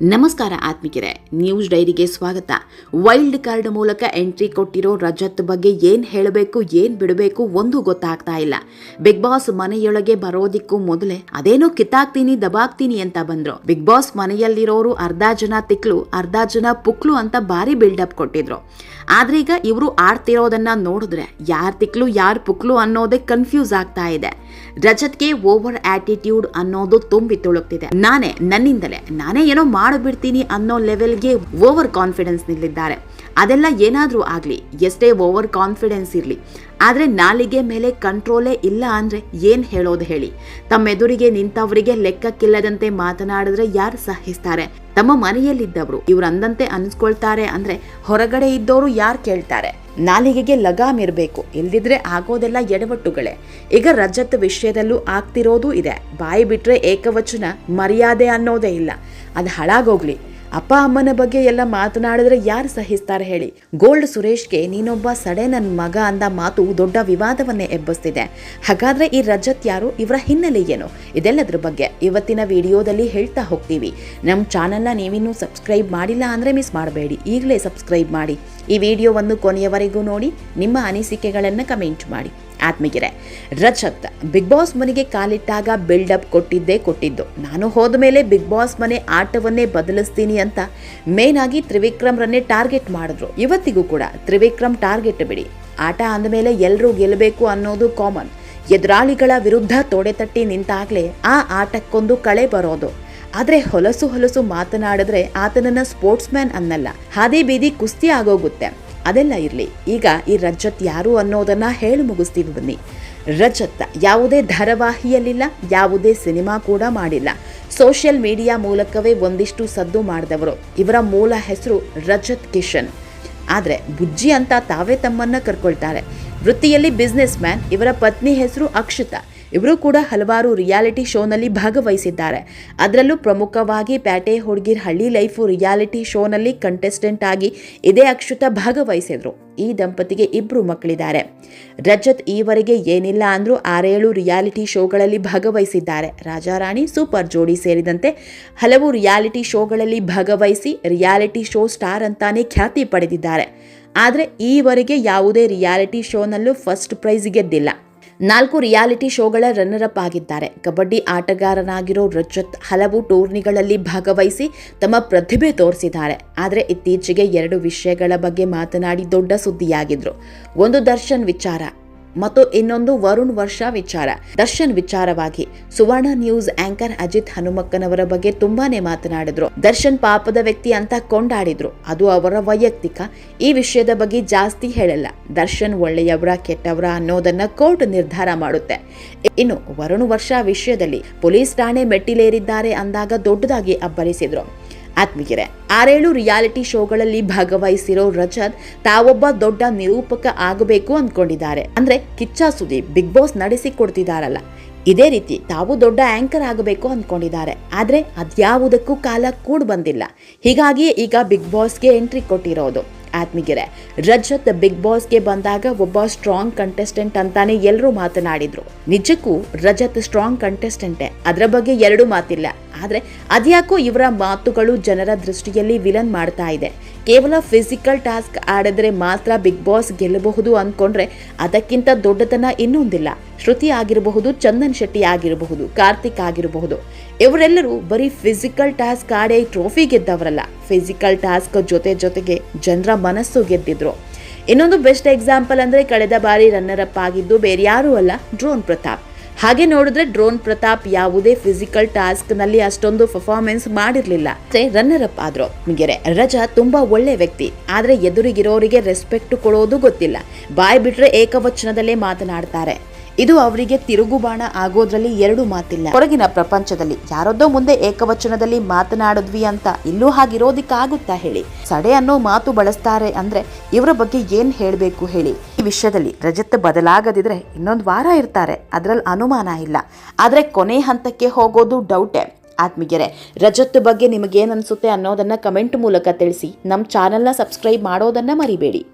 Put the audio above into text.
ನಮಸ್ಕಾರ ಆತ್ಮಿಕರೇ, ನ್ಯೂಸ್ ಡೈರಿಗೆ ಸ್ವಾಗತ. ವೈಲ್ಡ್ ಕಾರ್ಡ್ ಮೂಲಕ ಎಂಟ್ರಿ ಕೊಟ್ಟಿರೋ ರಜತ್ ಬಗ್ಗೆ ಏನ್ ಹೇಳಬೇಕು, ಏನ್ ಬಿಡಬೇಕು ಒಂದು ಗೊತ್ತಾಗ್ತಾ ಇಲ್ಲ. ಬಿಗ್ ಬಾಸ್ ಮನೆಯೊಳಗೆ ಬರೋದಿಕ್ಕೂ ಮೊದಲೇ ಅದೇನೋ ಕಿತ್ತಾಕ್ತೀನಿ, ದಬಾಕ್ತೀನಿ ಅಂತ ಬಂದ್ರು. ಬಿಗ್ ಬಾಸ್ ಮನೆಯಲ್ಲಿರೋರು ಅರ್ಧ ಜನ ತಿಕ್ಲು, ಅರ್ಧ ಜನ ಪುಕ್ಲು ಅಂತ ಭಾರಿ ಬಿಲ್ಡಪ್ ಕೊಟ್ಟಿದ್ರು. ಆದ್ರೆ ಈಗ ಇವರು ಆಡ್ತಿರೋದನ್ನ ನೋಡಿದ್ರೆ ಯಾರ್ ತಿಕ್ಲು, ಯಾರ್ ಪುಕ್ಲು ಅನ್ನೋದೇ ಕನ್ಫ್ಯೂಸ್ ಆಗ್ತಾ ಇದೆ. ರಜತ್ಗೆ ಓವರ್ ಆಟಿಟ್ಯೂಡ್ ಅನ್ನೋದು ತುಂಬಿ ತುಳುಕ್ತಿದೆ. ನಾನೇ ನನ್ನಿಂದಲೇ, ನಾನೇ ಏನೋ ಮಾಡಿಬಿಡ್ತೀನಿ ಅನ್ನೋ ಲೆವೆಲ್ಗೆ ಓವರ್ ಕಾನ್ಫಿಡೆನ್ಸ್ ನಿಲ್ಲಿದ್ದಾರೆ. ಅದೆಲ್ಲ ಏನಾದರೂ ಆಗಲಿ, ಎಷ್ಟೇ ಓವರ್ ಕಾನ್ಫಿಡೆನ್ಸ್ ಇರಲಿ, ಆದರೆ ನಾಲಿಗೆ ಮೇಲೆ ಕಂಟ್ರೋಲೇ ಇಲ್ಲ ಅಂದರೆ ಏನು ಹೇಳೋದು ಹೇಳಿ? ತಮ್ಮೆದುರಿಗೆ ನಿಂತವರಿಗೆ ಲೆಕ್ಕಕ್ಕಿಲ್ಲದಂತೆ ಮಾತನಾಡಿದ್ರೆ ಯಾರು ಸಹಿಸ್ತಾರೆ? ತಮ್ಮ ಮನೆಯಲ್ಲಿದ್ದವರು ಇವ್ರು ಅಂದಂತೆ ಅನ್ಸ್ಕೊಳ್ತಾರೆ ಅಂದ್ರೆ ಹೊರಗಡೆ ಇದ್ದವರು ಯಾರು ಕೇಳ್ತಾರೆ? ನಾಲಿಗೆಗೆ ಲಗಾಮ್ ಇರಬೇಕು, ಇಲ್ದಿದ್ರೆ ಆಗೋದೆಲ್ಲ ಎಡವಟ್ಟುಗಳೇ. ಈಗ ರಜತ್ ವಿಷಯದಲ್ಲೂ ಆಗ್ತಿರೋದು ಇದೆ. ಬಾಯಿ ಬಿಟ್ರೆ ಏಕವಚನ ಮರ್ಯಾದೆ ಅನ್ನೋದೇ ಇಲ್ಲ. ಅದು ಹಾಳಾಗೋಗ್ಲಿ ಅಪ್ಪ ಅಮ್ಮನ ಬಗ್ಗೆ ಎಲ್ಲ ಮಾತನಾಡಿದ್ರೆ ಯಾರು ಸಹಿಸ್ತಾರೆ ಹೇಳಿ. ಗೋಲ್ಡ್ ಸುರೇಶ್ಗೆ ನೀನೊಬ್ಬ ಸಡೆ ನನ್ನ ಮಗ ಅಂದ ಮಾತು ದೊಡ್ಡ ವಿವಾದವನ್ನೇ ಎಬ್ಬಿಸ್ತಿದೆ. ಹಾಗಾದ್ರೆ ಈ ರಜತ್ ಯಾರು? ಇವರ ಹಿನ್ನೆಲೆ ಏನು? ಇದೆಲ್ಲದ್ರ ಬಗ್ಗೆ ಇವತ್ತಿನ ವಿಡಿಯೋದಲ್ಲಿ ಹೇಳ್ತಾ ಹೋಗ್ತೀವಿ. ನಮ್ಮ ಚಾನಲ್ನ ನೀವಿನ್ನೂ ಸಬ್ಸ್ಕ್ರೈಬ್ ಮಾಡಿಲ್ಲ ಅಂದರೆ ಮಿಸ್ ಮಾಡಬೇಡಿ. ಈಗಲೇ ಸಬ್ಸ್ಕ್ರೈಬ್ ಮಾಡಿ. ಈ ವಿಡಿಯೋವನ್ನು ಕೊನೆಯವರೆಗೂ ನೋಡಿ, ನಿಮ್ಮ ಅನಿಸಿಕೆಗಳನ್ನು ಕಮೆಂಟ್ ಮಾಡಿ. ಆತ್ಮೀಗೆರೆ ರಜತ್ ಬಿಗ್ ಬಾಸ್ ಮನೆಗೆ ಕಾಲಿಟ್ಟಾಗ ಬಿಲ್ಡಪ್ ಕೊಟ್ಟಿದ್ದೇ ಕೊಟ್ಟಿದ್ದು. ನಾನು ಹೋದ ಮೇಲೆ ಬಿಗ್ ಬಾಸ್ ಮನೆ ಆಟವನ್ನೇ ಬದಲಿಸ್ತೀನಿ ಅಂತ ಮೇನ್ ಆಗಿ ತ್ರಿವಿಕ್ರಮ್ರನ್ನೇ ಟಾರ್ಗೆಟ್ ಮಾಡಿದ್ರು. ಇವತ್ತಿಗೂ ಕೂಡ ತ್ರಿವಿಕ್ರಮ್ ಟಾರ್ಗೆಟ್ ಬಿಡಿ. ಆಟ ಅಂದಮೇಲೆ ಎಲ್ಲರೂ ಗೆಲ್ಲಬೇಕು ಅನ್ನೋದು ಕಾಮನ್ ಎದುರಾಳಿಗಳ ವಿರುದ್ಧ ತೊಡೆತಟ್ಟಿ ನಿಂತಾಗ್ಲೇ ಆ ಆಟಕ್ಕೊಂದು ಕಳೆ ಬರೋದು. ಆದ್ರೆ ಹೊಲಸು ಹೊಲಸು ಮಾತನಾಡಿದ್ರೆ ಆತನನ್ನ ಸ್ಪೋರ್ಟ್ಸ್ ಮ್ಯಾನ್ ಅನ್ನಲ್ಲ. ಹಾದಿ ಬೀದಿ ಕುಸ್ತಿ ಆಗೋಗುತ್ತೆ. ಅದೆಲ್ಲ ಇರಲಿ. ಈಗ ಈ ರಜತ್ ಯಾರು ಅನ್ನೋದನ್ನ ಹೇಳಿ ಮುಗಿಸ್ತೀವಿ ಬನ್ನಿ. ರಜತ್ ಯಾವುದೇ ಧಾರಾವಾಹಿಯಲ್ಲಿಲ್ಲ, ಯಾವುದೇ ಸಿನಿಮಾ ಕೂಡ ಮಾಡಿಲ್ಲ. ಸೋಷಿಯಲ್ ಮೀಡಿಯಾ ಮೂಲಕವೇ ಒಂದಿಷ್ಟು ಸದ್ದು ಮಾಡಿದವರು. ಇವರ ಮೂಲ ಹೆಸರು ರಜತ್ ಕಿಶನ್. ಆದರೆ ಬುಜ್ಜಿ ಅಂತ ತಾವೇ ತಮ್ಮನ್ನ ಕರ್ಕೊಳ್ತಾರೆ. ವೃತ್ತಿಯಲ್ಲಿ ಬಿಸ್ನೆಸ್ ಮ್ಯಾನ್ ಇವರ ಪತ್ನಿ ಹೆಸರು ಅಕ್ಷತಾ. ಇವರು ಕೂಡ ಹಲವಾರು ರಿಯಾಲಿಟಿ ಶೋನಲ್ಲಿ ಭಾಗವಹಿಸಿದ್ದಾರೆ. ಅದರಲ್ಲೂ ಪ್ರಮುಖವಾಗಿ ಪ್ಯಾಟೆ ಹುಡುಗಿರ್ ಹಳ್ಳಿ ಲೈಫು ರಿಯಾಲಿಟಿ ಶೋನಲ್ಲಿ ಕಂಟೆಸ್ಟೆಂಟ್ ಆಗಿ ಇದೇ ಅಕ್ಷುತ ಭಾಗವಹಿಸಿದ್ರು. ಈ ದಂಪತಿಗೆ ಇಬ್ಬರು ಮಕ್ಕಳಿದ್ದಾರೆ. ರಜತ್ ಈವರೆಗೆ ಏನಿಲ್ಲ ಅಂದರೂ ಆರೇಳು ರಿಯಾಲಿಟಿ ಶೋಗಳಲ್ಲಿ ಭಾಗವಹಿಸಿದ್ದಾರೆ. ರಾಜಾರಾಣಿ ಸೂಪರ್ ಜೋಡಿ ಸೇರಿದಂತೆ ಹಲವು ರಿಯಾಲಿಟಿ ಶೋಗಳಲ್ಲಿ ಭಾಗವಹಿಸಿ ರಿಯಾಲಿಟಿ ಶೋ ಸ್ಟಾರ್ ಅಂತಾನೆ ಖ್ಯಾತಿ ಪಡೆದಿದ್ದಾರೆ. ಆದರೆ ಈವರೆಗೆ ಯಾವುದೇ ರಿಯಾಲಿಟಿ ಶೋನಲ್ಲೂ ಫಸ್ಟ್ ಪ್ರೈಸ್ ಗೆದ್ದಿಲ್ಲ. ನಾಲ್ಕು ರಿಯಾಲಿಟಿ ಶೋಗಳ ರನ್ನರಪ್ ಆಗಿದ್ದಾರೆ. ಕಬಡ್ಡಿ ಆಟಗಾರನಾಗಿರೋ ರಜತ್ ಹಲವು ಟೂರ್ನಿಗಳಲ್ಲಿ ಭಾಗವಹಿಸಿ ತಮ್ಮ ಪ್ರತಿಭೆ ತೋರಿಸಿದ್ದಾರೆ. ಆದರೆ ಇತ್ತೀಚೆಗೆ ಎರಡು ವಿಷಯಗಳ ಬಗ್ಗೆ ಮಾತನಾಡಿ ದೊಡ್ಡ ಸುದ್ದಿಯಾಗಿದ್ರು. ಒಂದು ದರ್ಶನ್ ವಿಚಾರ. ಮತ್ತು ಇನ್ನೊಂದು ವರುಣ್ ವರ್ಷ ವಿಚಾರ. ದರ್ಶನ್ ವಿಚಾರವಾಗಿ, ಸುವರ್ಣ ನ್ಯೂಸ್ ಆಂಕರ್ ಅಜಿತ್ ಹನುಮಕ್ಕನವರ ಬಗ್ಗೆ ತುಂಬಾನೇ ಮಾತನಾಡಿದ್ರು. ದರ್ಶನ್ ಪಾಪದ ವ್ಯಕ್ತಿ ಅಂತ ಕೊಂಡಾಡಿದ್ರು. ಅದು ಅವರ ವೈಯಕ್ತಿಕ, ಈ ವಿಷಯದ ಬಗ್ಗೆ ಜಾಸ್ತಿ ಹೇಳಲ್ಲ. ದರ್ಶನ್ ಒಳ್ಳೆಯವರ, ಕೆಟ್ಟವರ ಅನ್ನೋದನ್ನ ಕೋರ್ಟ್ ನಿರ್ಧಾರ ಮಾಡುತ್ತೆ. ಇನ್ನು ವರುಣ್ ವರ್ಷ ವಿಷಯದಲ್ಲಿ ಪೊಲೀಸ್ ಠಾಣೆ ಮೆಟ್ಟಿಲೇರಿದ್ದಾರೆ ಅಂದಾಗ ದೊಡ್ಡದಾಗಿ ಅಬ್ಬರಿಸಿದ್ರು. ಆತ್ಮೀಯರೇ, ಆರೇಳು ರಿಯಾಲಿಟಿ ಶೋಗಳಲ್ಲಿ ಭಾಗವಹಿಸಿರೋ ರಜತ್ ತಾವೊಬ್ಬ ದೊಡ್ಡ ನಿರೂಪಕ ಆಗಬೇಕು ಅಂದ್ಕೊಂಡಿದ್ದಾರೆ. ಅಂದ್ರೆ ಕಿಚ್ಚ ಸುದೀಪ್ ಬಿಗ್ ಬಾಸ್ ನಡೆಸಿ ಕೊಡ್ತಿದ್ದಾರಲ್ಲ ಇದೇ ರೀತಿ ತಾವು ದೊಡ್ಡ ಆಂಕರ್ ಆಗಬೇಕು ಅಂದ್ಕೊಂಡಿದ್ದಾರೆ. ಆದ್ರೆ ಅದ್ಯಾವುದಕ್ಕೂ ಕಾಲ ಕೂಡ ಬಂದಿಲ್ಲ. ಹೀಗಾಗಿ ಈಗ ಬಿಗ್ ಬಾಸ್ಗೆ ಎಂಟ್ರಿ ಕೊಟ್ಟಿರೋದು. ಆತ್ಮೀಗೆರೆ ರಜತ್ ಬಿಗ್ ಬಾಸ್ಗೆ ಬಂದಾಗ ಒಬ್ಬ ಸ್ಟ್ರಾಂಗ್ ಕಂಟೆಸ್ಟೆಂಟ್ ಅಂತಾನೆ ಎಲ್ಲರೂ ಮಾತನಾಡಿದ್ರು. ನಿಜಕ್ಕೂ ರಜತ್ ಸ್ಟ್ರಾಂಗ್ ಕಂಟೆಸ್ಟೆಂಟೇ ಅದರ ಬಗ್ಗೆ ಎರಡು ಮಾತಿಲ್ಲ. ಆದರೆ ಅದ್ಯಾಕೋ ಇವರ ಮಾತುಗಳು ಜನರ ದೃಷ್ಟಿಯಲ್ಲಿ ವಿಲನ್ ಮಾಡ್ತಾ ಇದೆ. ಕೇವಲ ಫಿಸಿಕಲ್ ಟಾಸ್ಕ್ ಆಡಿದ್ರೆ ಮಾತ್ರ ಬಿಗ್ ಬಾಸ್ ಗೆಲ್ಲಬಹುದು ಅಂದ್ಕೊಂಡ್ರೆ ಅದಕ್ಕಿಂತ ದೊಡ್ಡತನ ಇನ್ನೊಂದಿಲ್ಲ. ಶ್ರುತಿ ಆಗಿರಬಹುದು, ಚಂದನ್ ಶೆಟ್ಟಿ ಆಗಿರಬಹುದು, ಕಾರ್ತಿಕ್ ಆಗಿರಬಹುದು. ಇವರೆಲ್ಲರೂ ಬರೀ ಫಿಸಿಕಲ್ ಟಾಸ್ಕ್ ಆಡಿ ಟ್ರೋಫಿ ಗೆದ್ದವರಲ್ಲ. ಫಿಸಿಕಲ್ ಟಾಸ್ಕ್ ಜೊತೆ ಜೊತೆಗೆ ಜನರ ಮನಸ್ಸು ಗೆದ್ದಿದ್ರು. ಇನ್ನೊಂದು ಬೆಸ್ಟ್ ಎಕ್ಸಾಂಪಲ್ ಅಂದ್ರೆ ಕಳೆದ ಬಾರಿ ರನ್ನರ್ ಅಪ್ ಆಗಿದ್ದು ಬೇರೆ ಯಾರೂ ಅಲ್ಲ, ಡ್ರೋನ್ ಪ್ರತಾಪ್. ಹಾಗೆ ನೋಡಿದ್ರೆ ಡ್ರೋನ್ ಪ್ರತಾಪ್ ಯಾವುದೇ ಫಿಸಿಕಲ್ ಟಾಸ್ಕ್ನಲ್ಲಿ ಅಷ್ಟೊಂದು ಪರ್ಫಾರ್ಮೆನ್ಸ್ ಮಾಡಿರ್ಲಿಲ್ಲ. ರನ್ನರ್ ಅಪ್ ಆದ್ರು. ಮಿಗೆರೆ, ರಜಾ ತುಂಬಾ ಒಳ್ಳೆ ವ್ಯಕ್ತಿ. ಆದ್ರೆ ಎದುರಿಗಿರೋರಿಗೆ ರೆಸ್ಪೆಕ್ಟ್ ಕೊಡೋದು ಗೊತ್ತಿಲ್ಲ. ಬಾಯ್ ಬಿಟ್ರೆ ಏಕವಚನದಲ್ಲೇ ಮಾತನಾಡ್ತಾರೆ. ಇದು ಅವರಿಗೆ ತಿರುಗುಬಾಣ ಆಗೋದ್ರಲ್ಲಿ ಎರಡು ಮಾತಿಲ್ಲ. ಹೊರಗಿನ ಪ್ರಪಂಚದಲ್ಲಿ ಯಾರೊದ್ದೋ ಮುಂದೆ ಏಕವಚನದಲ್ಲಿ ಮಾತನಾಡಿದ್ವಿ ಅಂತ ಇಲ್ಲೂ ಹಾಗಿರೋದಿಕ್ಕಾಗುತ್ತಾ ಹೇಳಿ. ಸಡೆ ಅನ್ನೋ ಮಾತು ಬಳಸ್ತಾರೆ ಅಂದ್ರೆ ಇವರ ಬಗ್ಗೆ ಏನ್ ಹೇಳಬೇಕು ಹೇಳಿ. ಈ ವಿಷಯದಲ್ಲಿ ರಜತ್ ಬದಲಾಗದಿದ್ರೆ ಇನ್ನೊಂದು ವಾರ ಇರ್ತಾರೆ. ಅದ್ರಲ್ಲಿ ಅನುಮಾನ ಇಲ್ಲ. ಆದ್ರೆ ಕೊನೆ ಹಂತಕ್ಕೆ ಹೋಗೋದು ಡೌಟೇ. ಆತ್ಮೀಯರೇ, ರಜತ್ ಬಗ್ಗೆ ನಿಮಗೇನು ಅನ್ಸುತ್ತೆ ಅನ್ನೋದನ್ನ ಕಮೆಂಟ್ ಮೂಲಕ ತಿಳಿಸಿ. ನಮ್ಮ ಚಾನೆಲ್ನ ಸಬ್ಸ್ಕ್ರೈಬ್ ಮಾಡೋದನ್ನ ಮರಿಬೇಡಿ.